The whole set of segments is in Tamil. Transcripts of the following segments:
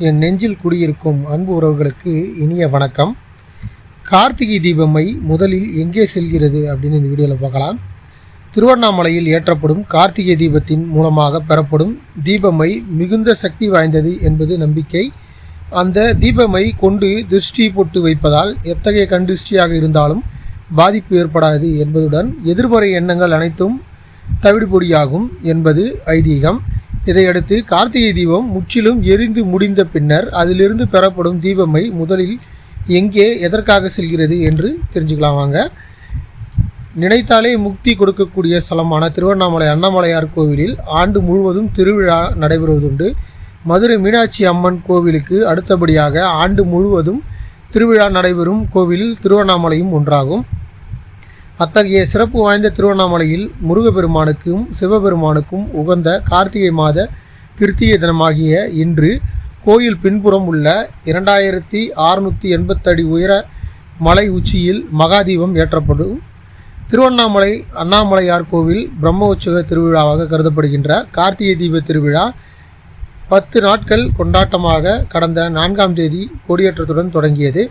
என் நெஞ்சில் குடியிருக்கும் அன்பு உறவுகளுக்கு இனிய வணக்கம். கார்த்திகை தீபமை முதலில் எங்கே செல்கிறது அப்படின்னு இந்த வீடியோவில் பார்க்கலாம். திருவண்ணாமலையில் ஏற்றப்படும் கார்த்திகை தீபத்தின் மூலமாக பெறப்படும் தீபமை மிகுந்த சக்தி வாய்ந்தது என்பது நம்பிக்கை. அந்த தீபமை கொண்டு திருஷ்டி போட்டு வைப்பதால் எத்தகைய கண்டிஷ்டியாக இருந்தாலும் பாதிப்பு ஏற்படாது என்பதுடன் எதிர்மறை எண்ணங்கள் அனைத்தும் தவிடுபொடியாகும் என்பது ஐதீகம். இதையடுத்து கார்த்திகை தீபம் முற்றிலும் எரிந்து முடிந்த பின்னர் அதிலிருந்து பெறப்படும் தீபமை முதலில் எங்கே எதற்காக செல்கிறது என்று தெரிஞ்சுக்கலாம் வாங்க. நினைத்தாலே முக்தி கொடுக்கக்கூடிய ஸ்தலமான திருவண்ணாமலை அண்ணாமலையார் கோவிலில் ஆண்டு முழுவதும் திருவிழா நடைபெறுவதுண்டு. மதுரை மீனாட்சி அம்மன் கோவிலுக்கு அடுத்தபடியாக ஆண்டு முழுவதும் திருவிழா நடைபெறும் கோவிலில் திருவண்ணாமலையும் ஒன்றாகும். அத்தகைய சிறப்பு வாய்ந்த திருவண்ணாமலையில் முருகப்பெருமானுக்கும் சிவபெருமானுக்கும் உகந்த கார்த்திகை மாத கிருத்திகை தினமாகிய இன்று கோயில் பின்புறம் உள்ள இரண்டாயிரத்தி அறுநூற்றி எண்பத்தடி உயர மலை உச்சியில் மகாதீபம் ஏற்றப்படும். திருவண்ணாமலை அண்ணாமலையார் கோவில் பிரம்மோற்சவ திருவிழாவாக கருதப்படுகின்ற கார்த்திகை தீப திருவிழா பத்து நாட்கள் கொண்டாட்டமாக கடந்த நான்காம் தேதி கொடியேற்றத்துடன் தொடங்கியது.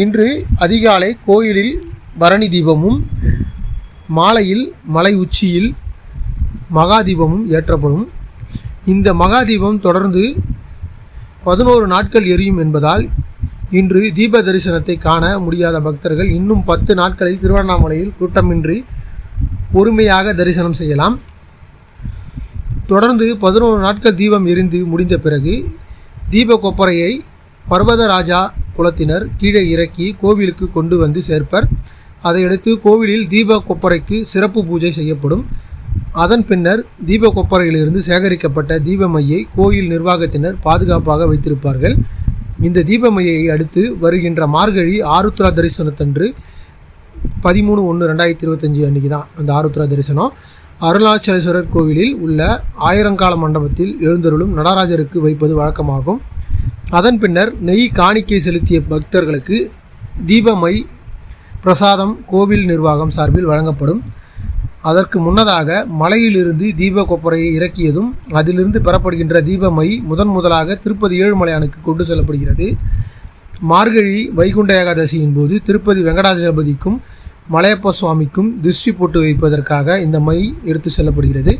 இன்று அதிகாலை கோயிலில் பரணி தீபமும் மாலையில் மலை உச்சியில் மகாதீபமும் ஏற்றப்படும். இந்த மகாதீபம் தொடர்ந்து பதினோரு நாட்கள் எரியும் என்பதால் இன்று தீப தரிசனத்தை காண முடியாத பக்தர்கள் இன்னும் பத்து நாட்களில் திருவண்ணாமலையில் கூட்டமின்றி பொறுமையாக தரிசனம் செய்யலாம். தொடர்ந்து பதினோரு நாட்கள் தீபம் எரிந்து முடிந்த பிறகு தீப கொப்பரையை பர்வதராஜா குலத்தினர் கீழே இறக்கி கோவிலுக்கு கொண்டு வந்து சேர்ப்பர். அதையடுத்து கோவிலில் தீப கொப்பரைக்கு சிறப்பு பூஜை செய்யப்படும். அதன் பின்னர் தீப கொப்பரையிலிருந்து சேகரிக்கப்பட்ட தீபமையை கோயில் நிர்வாகத்தினர் பாதுகாப்பாக வைத்திருப்பார்கள். இந்த தீபமையை அடுத்து வருகின்ற மார்கழி ஆருத்ரா தரிசனத்தன்று பதிமூணு ஒன்று ரெண்டாயிரத்தி இருபத்தஞ்சி அன்றைக்கி தான் அந்த ஆருத்ரா தரிசனம். அருணாச்சலேஸ்வரர் கோவிலில் உள்ள ஆயிரங்கால மண்டபத்தில் எழுந்தருளும் நடராஜருக்கு வைப்பது வழக்கமாகும். அதன் பின்னர் நெய் காணிக்கை செலுத்திய பக்தர்களுக்கு தீபமை பிரசாதம் கோவில் நிர்வாகம் சார்பில் வழங்கப்படும். அதற்கு முன்னதாக மலையிலிருந்து தீப கொப்பரையை இறக்கியதும் அதிலிருந்து பெறப்படுகின்ற தீபமை முதன் முதலாக திருப்பதி ஏழுமலையானுக்கு கொண்டு செல்லப்படுகிறது. மார்கழி வைகுண்ட ஏகாதசியின் போது திருப்பதி வெங்கடாஜலபதிக்கும் மலையப்ப சுவாமிக்கும் திருஷ்டி போட்டு வைப்பதற்காக இந்த மை எடுத்து செல்லப்படுகிறது.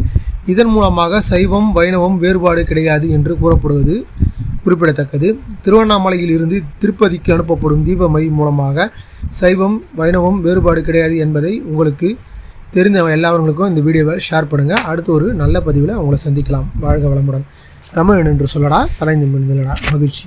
இதன் மூலமாக சைவம் வைணவம் வேறுபாடு கிடையாது என்று கூறப்படுவது குறிப்பிடத்தக்கது. திருவண்ணாமலையில் இருந்து திருப்பதிக்கு அனுப்பப்படும் தீபமை மூலமாக சைவம் வைணவம் வேறுபாடு கிடையாது என்பதை உங்களுக்கு தெரிந்த எல்லாவர்களுக்கும் இந்த வீடியோவை ஷேர் பண்ணுங்கள் அடுத்து ஒரு நல்ல பதிவில் உங்களை சந்திக்கலாம். வாழ்க வளமுடன். தமிழன் என்று சொல்லடா தலைந்து மகிழ்ச்சி.